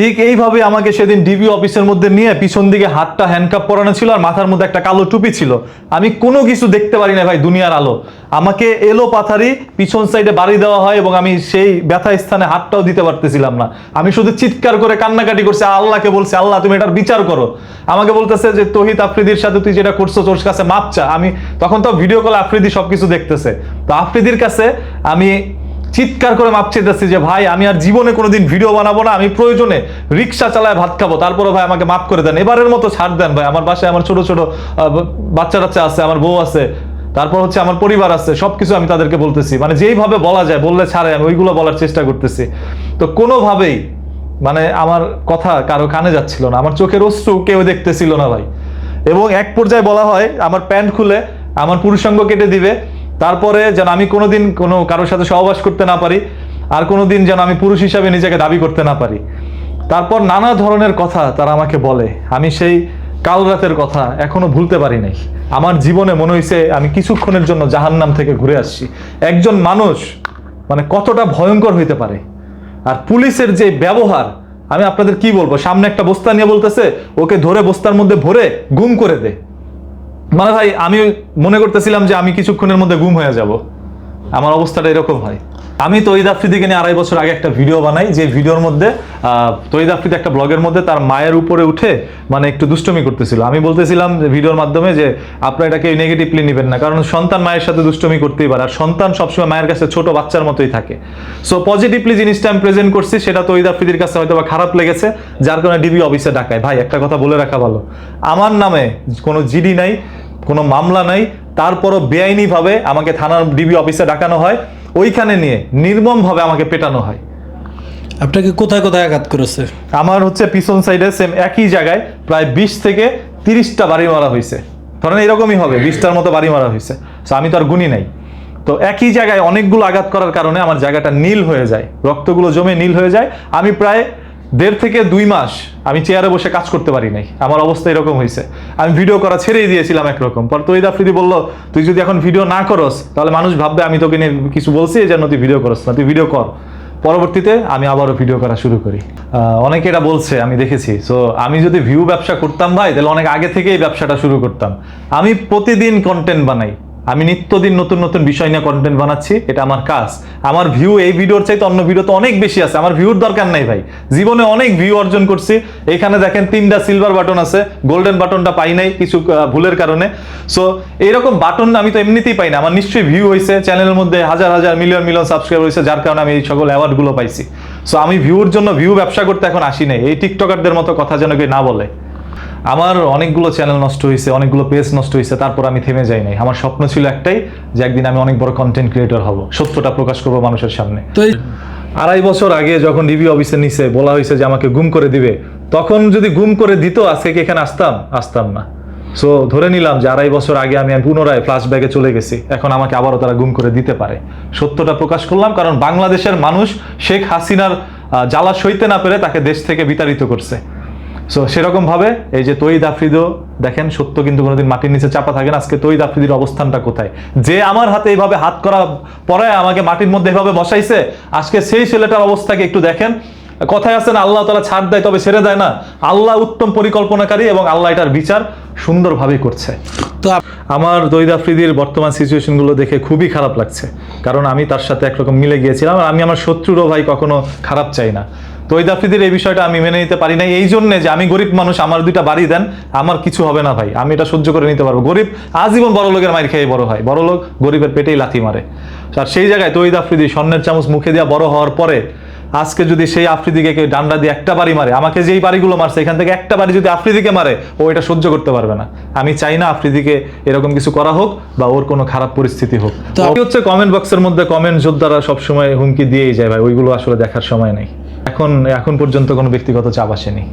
ঠিক এইভাবে আমাকে সেদিন ডিবি অফিসের মধ্যে নিয়ে পিছন দিকে হাতটা হ্যান্ডকাপ পরানো ছিল আর মাথার মধ্যে একটা কালো টুপি ছিল। আমি কোনো কিছু দেখতে পারি না ভাই দুনিয়ার আলো। আমাকে এলো পাথারি, পিছন সাইডে বাড়ি দেওয়া হয় এবং আমি সেই ব্যথা স্থানে হাতটাও দিতে পারতেছিলাম না। আমি শুধু চিৎকার করে কান্নাকাটি করছি, আল্লাহকে বলছি, আল্লাহ, তুমি এটার বিচার করো। আমাকে বলতেছে যে, তহিদ আফ্রিদির সাথে তুই যেটা করছ তোর কাছে মাপ চা। আমি তখন তো ভিডিও কল আফ্রিদি সবকিছু দেখতেছে। তো আফ্রিদির কাছে আমি চিৎকার করে মাপ চেতেছি যে, ভাই, আমি আর জীবনে কোনোদিন ভিডিও বানাবো না, আমি প্রয়োজনে রিক্সা চালায় ভাত খাব। তারপরে ভাই আমাকে মাফ করে দেন। এবারের মতো ছাড় দেন ভাই। আমার বাসায় আমার ছোট ছোট বাচ্চা টাচ্চা আছে, আমার বউ আছে, তারপর হচ্ছে আমার পরিবার আছে, সবকিছু আমি তাদেরকে বলতেছি। মানে যেইভাবে বলা যায়, বললে ছাড়ে, আমি ওইগুলো বলার চেষ্টা করতেছি। তো কোনোভাবেই মানে আমার কথা কারও কানে যাচ্ছিল না, আমার চোখের অশ্রু কেউ দেখতেছিল না ভাই। এবং এক পর্যায়ে বলা হয়, আমার প্যান্ট খুলে, আমার পুরুষাঙ্গ কেটে দিবে। তারপরে যেন আমি কোনোদিন কোনো কারোর সাথে সহবাস করতে না পারি, আর কোনোদিন যেন আমি পুরুষ হিসাবে নিজেকে দাবি করতে না পারি। তারপর নানা ধরনের কথা তারা আমাকে বলে। আমি সেই কাল রাতের কথা এখনও ভুলতে পারি নাই। আমার জীবনে মনে হয়েছে আমি কিছুক্ষণের জন্য জাহান্নাম থেকে ঘুরে আসছি। একজন মানুষ মানে কতটা ভয়ঙ্কর হইতে পারে। আর পুলিশের যে ব্যবহার, আমি আপনাদের কি বলব? সামনে একটা বস্তা নিয়ে বলতেছে, ওকে ধরে বস্তার মধ্যে ভরে গুম করে দে। মানে ভাই, আমি মনে করতেছিলাম যে আমি কিছুক্ষণের মধ্যে গুম হয়ে যাব। আমার অবস্থাটা এরকম হয়। আমি তৈদ আফ্রিদিকে নিয়ে আড়াই বছর আগে একটা ভিডিও বানাই, যে ভিডিওর মধ্যে তৈদ আফ্রিদি একটা ব্লগের মধ্যে তার মায়ের উপরে উঠে মানে একটু দুষ্টমি করতেছিল। আমি বলতেছিলাম ভিডিওর মাধ্যমে যে আপনারা এটাকে নেগেটিভলি নেবেন না, কারণ সন্তান মায়ের সাথে দুষ্টমি করতেই পারে, আর সন্তান সবসময় মায়ের কাছে ছোট বাচ্চার মতোই থাকে। সো পজিটিভলি জিনিসটা আমি প্রেজেন্ট করছি, সেটা তৈদ আফ্রিদির কাছে হয়তো বা খারাপ লেগেছে, যার কারণে ডিবি অফিসে ডাকায়। ভাই, একটা কথা বলে রাখা ভালো। আমার নামে কোনো জিডি নাই, কোনো মামলা নাই, তারপরও বেআইনিভাবে আমাকে থানার ডিবি অফিসে ডাকানো হয়। ওইখানে নিয়ে নির্মমভাবে আমাকে পেটানো হয়। আপনাকে কোথায় কোথায় আঘাত করেছে? আমার হচ্ছে পিছন সাইডে সেম একই জায়গায় প্রায় বিশ থেকে তিরিশটা বাড়ি মারা হয়েছে। ধরেন এরকমই হবে বিশটার মতো বাড়ি মারা হয়েছে। তো আমি তো আর গুনি নাই। তো একই জায়গায় অনেকগুলো আঘাত করার কারণে আমার জায়গাটা নীল হয়ে যায় রক্তগুলো জমে নীল হয়ে যায়। আমি প্রায় দেড় থেকে দুই মাস আমি চেয়ারে বসে কাজ করতে পারি নাই। আমার অবস্থা এরকম হয়েছে। আমি ভিডিও করা ছেড়েই দিয়েছিলাম একরকম। পর তৈদ আফ্রিদি বলল, তুই যদি এখন ভিডিও না করস, তাহলে মানুষ ভাববে আমি তোকে নিয়ে কিছু বলছি জন্য তুই ভিডিও করস না, তুই ভিডিও কর। পরবর্তীতে আমি আবারও ভিডিও করা শুরু করি। অনেকে এটা বলছে, আমি দেখেছি। সো আমি যদি ভিউ ব্যবসা করতাম ভাই, তাহলে অনেক আগে থেকেই ব্যবসাটা শুরু করতাম। আমি প্রতিদিন কন্টেন্ট বানাই। আমি নিত্যদিন নতুন নতুন বিষয় নিয়ে কন্টেন্ট বানাচ্ছি, এটা আমার কাজ। আমার ভিউ এই ভিডিওর চাইতে অন্য ভিডিও তো অনেক বেশি আছে, আমার ভিউর দরকার নাই ভাই। জীবনে অনেক ভিউ অর্জন করছি। এখানে দেখেন তিনটা সিলভার বাটন আছে গোল্ডেন বাটনটা পাই নাই কিছু ভুলের কারণে। সো এইরকম বাটন আমি তো এমনিতেই পাই না। আমার নিশ্চয়ই ভিউ হয়েছে চ্যানেলের মধ্যে হাজার হাজার মিলিয়ন মিলিয়ন সাবস্ক্রাইবার হয়েছে যার কারণে আমি এই সকল অ্যাওয়ার্ডগুলো পাইছি। সো আমি ভিউর জন্য ভিউ ব্যবসা করতে এখন আসি নাই। এই টিকটকারদের মতো কথা যেন কেউ না বলে। আমার অনেকগুলো চ্যানেল নষ্ট হয়েছে অনেকগুলো পেজ নষ্ট হয়েছে তারপর আমি থেমে যাই নাই। আমার স্বপ্ন ছিল একটাই যে একদিন আমি অনেক বড় কন্টেন্ট ক্রিয়েটর হব। সত্যটা প্রকাশ করব মানুষের সামনে। তো আড়াই বছর আগে যখন ডিবি অফিসে নিচে বলা হয়েছে যে আমাকে গুম করে দিবে তখন যদি গুম করে দিত আজকে কি এখানে আসতাম? আসতাম না। সো ধরে নিলাম যে আড়াই বছর আগে আমি পুনরায় ফ্ল্যাশব্যাকে চলে গেছি। এখন আমাকে আবারও তারা গুম করে দিতে পারে। সত্যটা প্রকাশ করলাম কারণ বাংলাদেশের মানুষ শেখ হাসিনার জ্বালা সইতে না পেরে তাকে দেশ থেকে বিতাড়িত করছে। সো সেরকম ভাবে এই যে তৈদ আফ্রিদও দেখেন সত্য কিন্তু কোনোদিন মাটির নিচে চাপা থাকে না। আজকে তৈদ আফ্রিদির অবস্থানটা কোথায়? যে আমার হাতে এইভাবে হাত করা পরে আমাকে মাটির মধ্যে এভাবে বসাইছে আজকে সেই ছেলেটার অবস্থাকে একটু দেখেন। কথায় আছে না আল্লাহ তালা ছাড় দেয় তবে ছেড়ে দেয় না। আল্লাহ উত্তম পরিকল্পনাকারী এবং আল্লাহ এটার বিচার সুন্দরভাবে করছে। তো আমার দৈদ আফ্রিদির বর্তমান সিচুয়েশনগুলো দেখে খুবই খারাপ লাগছে। কারণ আমি তার সাথে একরকম মিলে গিয়েছিলাম আর আমি আমার শত্রুরও ভাই কখনো খারাপ চাই না। তৈদ আফ্রিদির এই বিষয়টা আমি মেনে নিতে পারি না এই জন্যে যে আমি গরিব মানুষ আমার দুইটা বাড়ি দেন আমার কিছু হবে না ভাই। আমি এটা সহ্য করে নিতে পারব। গরিব আজীবন বড় লোকের মায়ের খেয়ে বড় হয়। বড় লোক গরিবের পেটেই লাথি মারে। আর সেই জায়গায় তৈদ আফ্রিদি স্বর্ণের চামচ মুখে দেওয়া বড় হওয়ার পরে আজকে যদি সেই আফ্রিদিকে কেউ ডান্ডা দিয়ে একটা বাড়ি মারে আমাকে যেই বাড়িগুলো মারছে এখান থেকে একটা বাড়ি যদি আফ্রিদিকে মারে ও এটা সহ্য করতে পারবে না। আমি চাই না আফ্রিদিকে এরকম কিছু করা হোক বা ওর কোনো খারাপ পরিস্থিতি হোক। তো- তো হচ্ছে কমেন্ট বক্সের মধ্যে কমেন্ট যোদ্ধারা সবসময় হুমকি দিয়েই যায় ভাই। ওইগুলো আসলে দেখার সময় নেই। এখন এখন পর্যন্ত কোনো ব্যক্তিগত চাপ আসেনি।